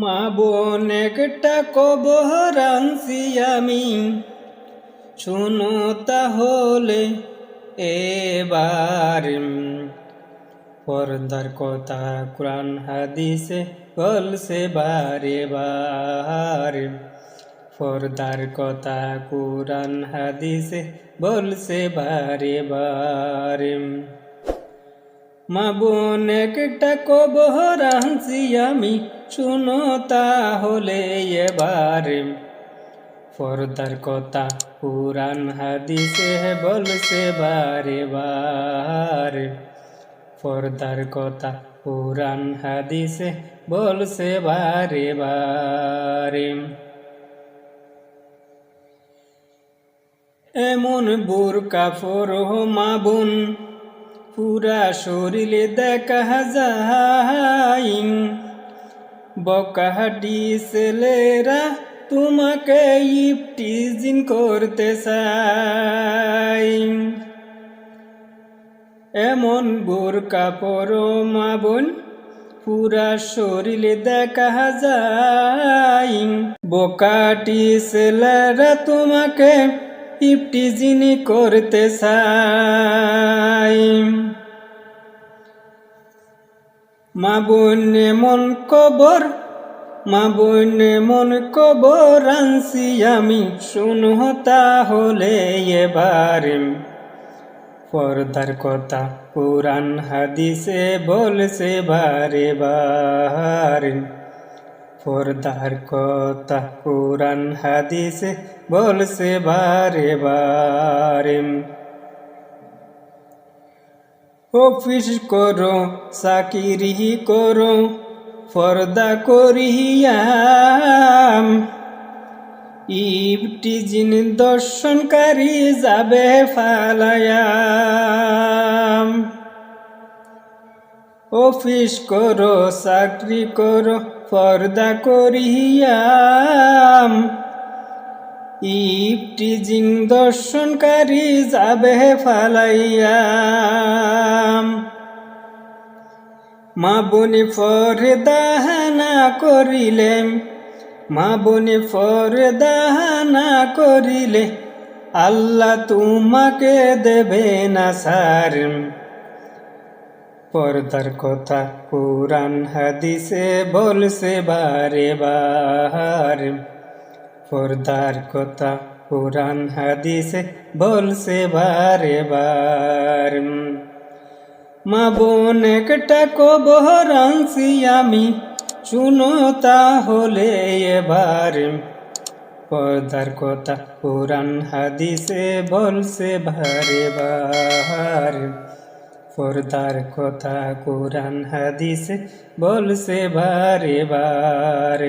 মা বোন একটা কবর আনছি আমি। শুনো তাহলে এবার পর্দার কথা, কোরআন, হাদিসে, বলছে বারে বার। পর্দার কথা, কোরআন, হাদিসে, বলছে বারে বার। মা বোন একটা কবর আনছি আমি, শুনো তাহলে এবার। পর্দার কথা, পুরাণ, হাদিসে বলছে বারে বার পর্দার কথা, পুরাণ, হাদিসে বলছে বারে বারে এমন বোরকা ফরহ মা বোন পুরা শরীরে দেখা যায়। বকাহাটি ছেলেরা তোমাকে ইপটিজিন করতে চাই এমন বোরকা পরো মা বোন, পুরা শরীরে দেখা যায়। বোকাটি ছেলেরা তোমাকে ইপটিজিনি করতে চাই। মা বোন মন কবর, মা বোন মন কবর আনছি আমি। শুনো হলে এবার পর্দার কথা, পুরাণ হাদিসে বলছে বারে বার। পর্দার কথা, পুরাণ হাদিসে বলছে বারে বারে অফিস করো চাকিরি করো পর্দা করিয়াম ইবটিজিন দর্শনকারী যাবে ফালায়াম অফিস করো চাকরি করো পর্দা করিয়াম ইপটিজিং দর্শনকারী যাবে ফালাইয়া। মা বনি ফরে দাহানা করিলে মা বনি ফরে দাহানা করিলে, আল্লাহ তোমাকে দেবে না সার। পর্দার কথা পুরাণ হাদিসে বলছে, বারে বার পর্দার কথা পুরাণ হাদিসে বলছে বারে বার মা বোন, একটা কবর আনছি আমি, শুনো তাহলে এবার। পর্দার কথা পুরাণ হাদিসে বলছে বারে বার পর্দার কথা কোরআন, হাদিসে বলছে বারে বার